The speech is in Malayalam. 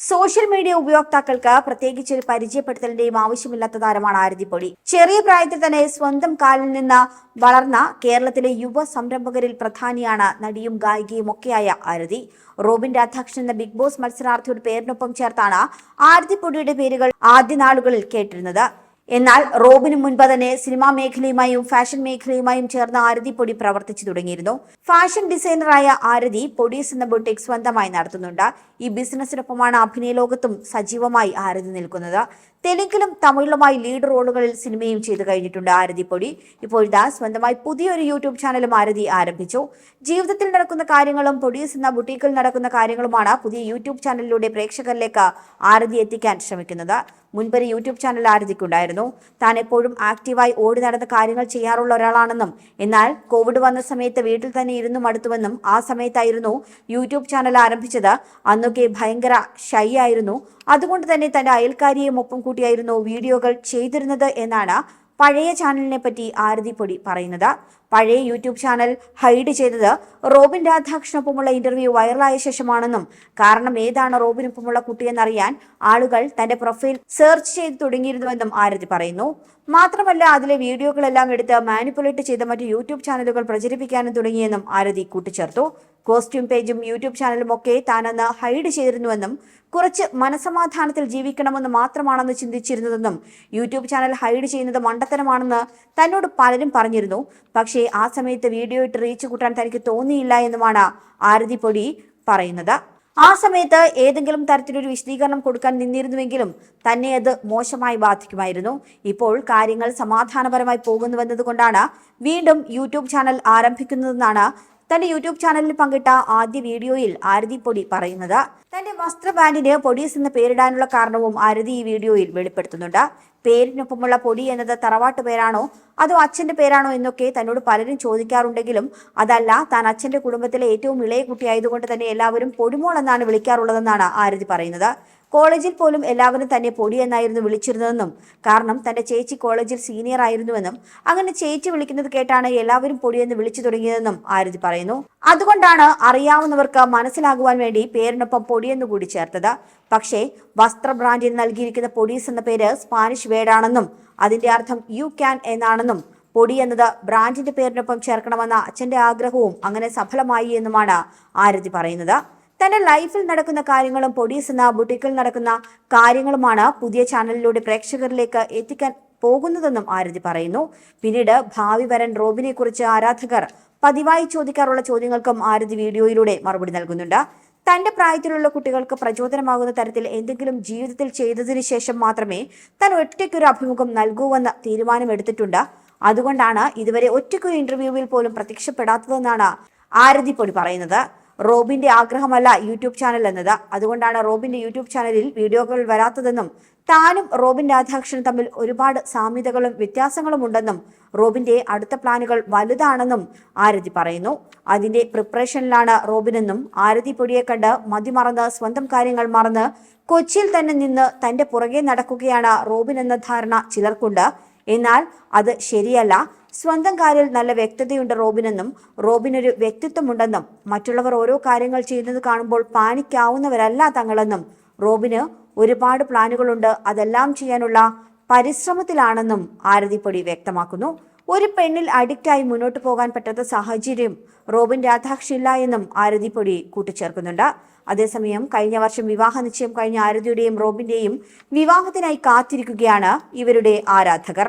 സോഷ്യൽ മീഡിയ ഉപയോക്താക്കൾക്ക് പ്രത്യേകിച്ച് ഒരു പരിചയപ്പെടുത്തലിന്റെയും ആവശ്യമില്ലാത്ത താരമാണ് ആരതിപ്പൊടി. ചെറിയ പ്രായത്തിൽ തന്നെ സ്വന്തം കാലിൽ നിന്ന് വളർന്ന കേരളത്തിലെ യുവ സംരംഭകരിൽ പ്രധാനിയാണ് നടിയും ഗായികയും ഒക്കെയായ ആരതി. റോബിൻ രാധാകൃഷ്ണൻ എന്ന ബിഗ് ബോസ് മത്സരാർത്ഥിയുടെ പേരിനൊപ്പം ചേർത്താണ് ആരതിപ്പൊടിയുടെ പേരുകൾ ആദ്യ നാളുകളിൽ കേട്ടിരുന്നത്. എന്നാൽ റോബിന് മുൻപ് തന്നെ സിനിമാ മേഖലയുമായും ഫാഷൻ മേഖലയുമായും ചേർന്ന ആരതി പൊടി പ്രവർത്തിച്ചു തുടങ്ങിയിരുന്നു. ഫാഷൻ ഡിസൈനറായ ആരതി പൊടീസ് എന്ന ബൊട്ടിക് സ്വന്തമായി നടത്തുന്നുണ്ട്. ഈ ബിസിനസ്സിനൊപ്പമാണ് അഭിനയ ലോകത്തും സജീവമായി ആരതി നിൽക്കുന്നത്. തെലുങ്കിലും തമിഴിലുമായി ലീഡ് റോളുകളിൽ സിനിമയും ചെയ്തു കഴിഞ്ഞിട്ടുണ്ട് ആരതി പൊടി. ഇപ്പോഴിതാ സ്വന്തമായി പുതിയൊരു യൂട്യൂബ് ചാനലും ആരതി ആരംഭിച്ചു. ജീവിതത്തിൽ നടക്കുന്ന കാര്യങ്ങളും പൊടീസ് എന്ന ബുട്ടീക്കിൽ നടക്കുന്ന കാര്യങ്ങളുമാണ് പുതിയ യൂട്യൂബ് ചാനലിലൂടെ പ്രേക്ഷകരിലേക്ക് ആരതി എത്തിക്കാൻ ശ്രമിക്കുന്നത്. മുൻപൊരു യൂട്യൂബ് ചാനൽ ആരതിക്കുണ്ടായിരുന്നു. താൻ എപ്പോഴും ആക്റ്റീവായി ഓടി നടന്ന കാര്യങ്ങൾ ചെയ്യാറുള്ള ഒരാളാണെന്നും എന്നാൽ കോവിഡ് വന്ന സമയത്ത് വീട്ടിൽ തന്നെ ഇരുന്നു മടുത്തുവെന്നും ആ സമയത്തായിരുന്നു യൂട്യൂബ് ചാനൽ ആരംഭിച്ചത്. അന്നൊക്കെ ഭയങ്കര ഷൈ ആയിരുന്നു. അതുകൊണ്ട് തന്നെ തന്റെ അയൽക്കാരിയെയും ഒപ്പം കൂട്ടിയായിരുന്നു വീഡിയോകൾ ചെയ്തിരുന്നത് എന്നാണ് പഴയ ചാനലിനെ പറ്റി ആരതിപ്പൊടി പൊടി പറയുന്നത്. പഴയ യൂട്യൂബ് ചാനൽ ഹൈഡ് ചെയ്തത് റോബിൻ രാധാകൃഷ്ണൊപ്പമുള്ള ഇന്റർവ്യൂ വൈറലായ ശേഷമാണെന്നും കാരണം ഏതാണ് റോബിനൊപ്പമുള്ള കുട്ടിയെന്നറിയാൻ ആളുകൾ തന്റെ പ്രൊഫൈൽ സെർച്ച് ചെയ്ത് തുടങ്ങിയിരുന്നുവെന്നും ആരതി പറയുന്നു. മാത്രമല്ല അതിലെ വീഡിയോകളെല്ലാം എടുത്ത് മാനിപ്പുലേറ്റ് ചെയ്ത മറ്റ് യൂട്യൂബ് ചാനലുകൾ പ്രചരിപ്പിക്കാനും തുടങ്ങിയെന്നും ആരതി കൂട്ടിച്ചേർത്തു. കോസ്റ്റ്യൂം പേജും യൂട്യൂബ് ചാനലും ഒക്കെ താനെന്ന് ഹൈഡ് ചെയ്തിരുന്നുവെന്നും കുറച്ച് മനസമാധാനത്തിൽ ജീവിക്കണമെന്ന് മാത്രമാണെന്ന് ചിന്തിച്ചിരുന്നതെന്നും യൂട്യൂബ് ചാനൽ ഹൈഡ് ചെയ്യുന്നത് മണ്ടത്തരമാണെന്ന് തന്നോട് പലരും പറഞ്ഞിരുന്നു. പക്ഷേ ആ സമയത്ത് വീഡിയോ ഇട്ട് റീച്ച് കൂട്ടാൻ തനിക്ക് തോന്നിയില്ല എന്നുമാണ് ആരതിപ്പൊടി പൊടി പറയുന്നത്. ആ സമയത്ത് ഏതെങ്കിലും തരത്തിലൊരു വിശദീകരണം കൊടുക്കാൻ നിന്നിരുന്നുവെങ്കിലും തന്നെ അത് മോശമായി ബാധിക്കുമായിരുന്നു. ഇപ്പോൾ കാര്യങ്ങൾ സമാധാനപരമായി പോകുന്നുവെന്നതുകൊണ്ടാണ് വീണ്ടും യൂട്യൂബ് ചാനൽ ആരംഭിക്കുന്നതെന്നാണ് തന്റെ യൂട്യൂബ് ചാനലിൽ പങ്കിട്ട ആദ്യ വീഡിയോയിൽ ആരതി പൊടി പറയുന്നത്. തന്റെ വസ്ത്ര ബാൻഡിന് പൊടീസ് എന്ന് പേരിടാനുള്ള കാരണവും ആരതി ഈ വീഡിയോയിൽ വെളിപ്പെടുത്തുന്നുണ്ട്. പേരിനൊപ്പമുള്ള പൊടി എന്നത് തറവാട്ട് പേരാണോ? അതോ അച്ഛന്റെ പേരാണോ എന്നൊക്കെ തന്നോട് പലരും ചോദിക്കാറുണ്ടെങ്കിലും അതല്ല താൻ അച്ഛന്റെ കുടുംബത്തിലെ ഏറ്റവും ഇളയ കുട്ടിയായതുകൊണ്ട് തന്നെ എല്ലാവരും പൊടിമോൾ എന്നാണ് വിളിക്കാറുള്ളതെന്നാണ് ആരതി പറയുന്നത്. കോളേജിൽ പോലും എല്ലാവരും തന്നെ പൊടി എന്നായിരുന്നു വിളിച്ചിരുന്നതെന്നും കാരണം തന്റെ ചേച്ചി കോളേജിൽ സീനിയർ ആയിരുന്നുവെന്നും അങ്ങനെ ചേച്ചി വിളിക്കുന്നത് കേട്ടാണ് എല്ലാവരും പൊടിയെന്ന് വിളിച്ചു തുടങ്ങിയതെന്നും ആരതി പറയുന്നു. അതുകൊണ്ടാണ് അറിയാവുന്നവർക്ക് മനസ്സിലാകുവാൻ വേണ്ടി പേരിനൊപ്പം പൊടിയെന്ന് കൂടി ചേർത്തത്. പക്ഷേ വസ്ത്ര ബ്രാൻഡിൽ നൽകിയിരിക്കുന്ന പൊടീസ് എന്ന പേര് സ്പാനിഷ് വേർഡാണെന്നും അതിന്റെ അർത്ഥം യു ക്യാൻ എന്നാണെന്നും പൊടി എന്നത് ബ്രാൻഡിന്റെ പേരിനൊപ്പം ചേർക്കണമെന്ന അച്ഛന്റെ ആഗ്രഹവും അങ്ങനെ സഫലമായി എന്നുമാണ് ആരതി പറയുന്നത്. തന്റെ ലൈഫിൽ നടക്കുന്ന കാര്യങ്ങളും പൊടീസ് എന്ന ബുട്ടിക്കിൽ നടക്കുന്ന കാര്യങ്ങളുമാണ് പുതിയ ചാനലിലൂടെ പ്രേക്ഷകരിലേക്ക് എത്തിക്കാൻ പോകുന്നതെന്നും ആരതി പറയുന്നു. പിന്നീട് ഭാവി വരൻ റോബിനെ കുറിച്ച് ആരാധകർ പതിവായി ചോദിക്കാറുള്ള ചോദ്യങ്ങൾക്കും ആരതി വീഡിയോയിലൂടെ മറുപടി നൽകുന്നുണ്ട്. തന്റെ പ്രായത്തിലുള്ള കുട്ടികൾക്ക് പ്രചോദനമാകുന്ന തരത്തിൽ എന്തെങ്കിലും ജീവിതത്തിൽ ചെയ്തതിനു ശേഷം മാത്രമേ താൻ ഒറ്റയ്ക്കൊരു അഭിമുഖം നൽകൂവെന്ന തീരുമാനമെടുത്തിട്ടുണ്ട് അതുകൊണ്ടാണ് ഇതുവരെ ഒറ്റയ്ക്കൊരു ഇന്റർവ്യൂവിൽ പോലും പ്രത്യക്ഷപ്പെടാത്തതെന്നാണ് ആരതി പൊടി പറയുന്നത്. റോബിന്റെ ആഗ്രഹമല്ല യൂട്യൂബ് ചാനൽ എന്നത്. അതുകൊണ്ടാണ് റോബിന്റെ യൂട്യൂബ് ചാനലിൽ വീഡിയോകൾ വരാത്തതെന്നും താനും റോബിൻ രാധാകൃഷ്ണൻ തമ്മിൽ ഒരുപാട് സാമ്യതകളും വ്യത്യാസങ്ങളും ഉണ്ടെന്നും റോബിന്റെ അടുത്ത പ്ലാനുകൾ വലുതാണെന്നും ആരതി പറയുന്നു. അതിന്റെ പ്രിപ്പറേഷനിലാണ് റോബിനെന്നും ആരതി പൊടിയെ കണ്ട് മതിമറന്ന് സ്വന്തം കാര്യങ്ങൾ മറന്ന് കൊച്ചിയിൽ തന്നെ നിന്ന് തന്റെ പുറകെ നടക്കുകയാണ് റോബിൻ എന്ന ധാരണ ചിലർക്കുണ്ട്. എന്നാൽ അത് ശരിയല്ല. സ്വന്തം കാര്യം നല്ല വ്യക്തതയുണ്ട് റോബിനെന്നും റോബിനൊരു വ്യക്തിത്വമുണ്ടെന്നും മറ്റുള്ളവർ ഓരോ കാര്യങ്ങൾ ചെയ്യുന്നത് കാണുമ്പോൾ പാനിക്കാവുന്നവരല്ല തങ്ങളെന്നും റോബിന് ഒരുപാട് പ്ലാനുകളുണ്ട്. അതെല്ലാം ചെയ്യാനുള്ള പരിശ്രമത്തിലാണെന്നും ആരതിപ്പൊടി വ്യക്തമാക്കുന്നു. ഒരു പെണ്ണിൽ അഡിക്റ്റായി മുന്നോട്ട് പോകാൻ പറ്റാത്ത സാഹചര്യം റോബിൻ രാധാക്ഷില്ല എന്നും ആരതിപ്പൊടി കൂട്ടിച്ചേർക്കുന്നുണ്ട്. അതേസമയം കഴിഞ്ഞ വർഷം വിവാഹ നിശ്ചയം കഴിഞ്ഞ ആരതിയുടെയും റോബിന്റെയും വിവാഹത്തിനായി കാത്തിരിക്കുകയാണ് ഇവരുടെ ആരാധകർ.